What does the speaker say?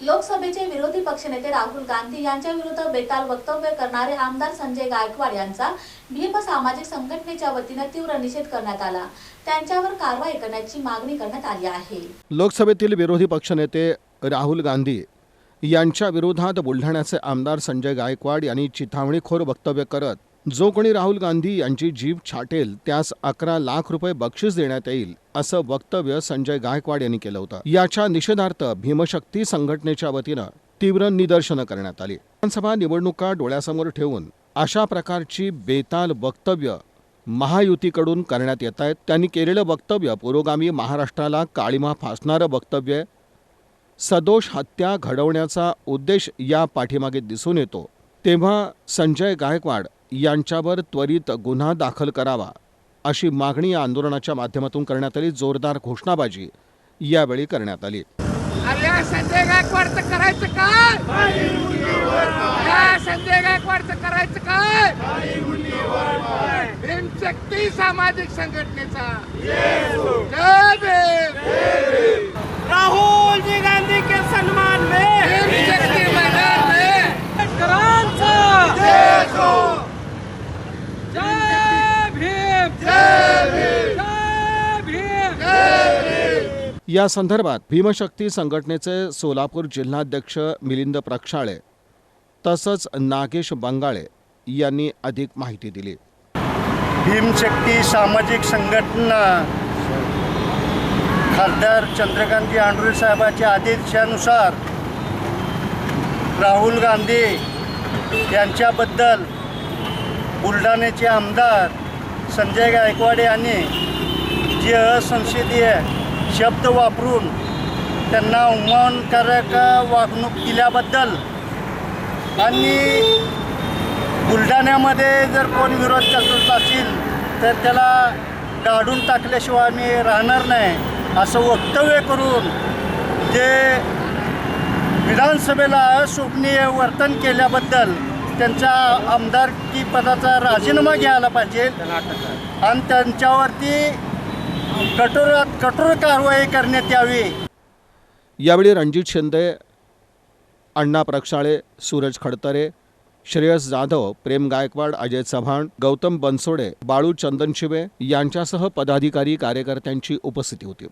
लोकसभेचे विरोधी पक्षनेते राहुल गांधी यांच्या विरुद्ध बेताल वक्तव्य करणारे आमदार संजय गायकवाड यांचा भीम सामाजिक संघटनेच्या वतीने तीव्र निषेध करण्यात आला. त्यांच्यावर कारवाई करण्याची मागणी करण्यात आली आहे. लोकसभेतील विरोधी पक्षनेते राहुल गांधी यांच्या विरोधात बुलढाण्याचे आमदार संजय गायकवाड यांनी चिथावणीखोर वक्तव्य करत जो कोणी राहुल गांधी यांची जीभ छाटेल त्यास अकरा लाख रुपये बक्षीस देण्यात येईल असं वक्तव्य संजय गायकवाड यांनी केलं होतं. याच्या निषेधार्थ भीमशक्ती संघटनेच्या वतीनं तीव्र निदर्शनं करण्यात आली. विधानसभा निवडणुका डोळ्यासमोर ठेवून अशा प्रकारची बेताल वक्तव्य महायुतीकडून करण्यात येत आहेत. त्यांनी केलेलं वक्तव्य पुरोगामी महाराष्ट्राला काळीमा फासणारं वक्तव्य सदोष हत्या घडवण्याचा उद्देश या पाठीमागे दिसून येतो. तेव्हा संजय गायकवाड यांच्यावर त्वरित गुन्हा दाखल करावा अशी मागणी या आंदोलनाच्या माध्यमातून करण्यात आली. जोरदार घोषणाबाजी यावेळी करण्यात आली. संजय गायकवाडचं करायचं काय? संजय गायकवाडचं करायचं काय? भीमशक्ती सामाजिक संघटनेचा. या संदर्भात भीमशक्ती संघटनेचे सोलापूर जिल्हाध्यक्ष मिलिंद प्रक्षाळे तसंच नागेश बंगाळे यांनी अधिक माहिती दिली. भीमशक्ती सामाजिक संघटना खासदार चंद्रकांतजी आंडुरे साहेबांच्या आदेशानुसार राहुल गांधी यांच्याबद्दल बुलढाण्याचे आमदार संजय गायकवाड यांनी जे असंसदीय शब्द वापरून त्यांना अवमानकारक वागणूक दिल्याबद्दल आणि बुलढाण्यामध्ये जर कोण विरोध करत असेल तर त्याला काढून टाकल्याशिवाय मी राहणार नाही असं वक्तव्य करून जे विधानसभेला अशोभनीय वर्तन केल्याबद्दल त्यांच्या आमदारकी पदाचा राजीनामा घ्यायला पाहिजे. आणि त्यांच्यावरती कठोरात कठोर कारवाई करण्यात यावी. यावेळी रणजित शिंदे अण्णा प्रक्षाळे सूरज खडतरे श्रेयस जाधव प्रेम गायकवाड अजय चव्हाण गौतम बनसोडे बाळू चंदनशिवे यांच्यासह पदाधिकारी कार्यकर्त्यांची उपस्थिती होती.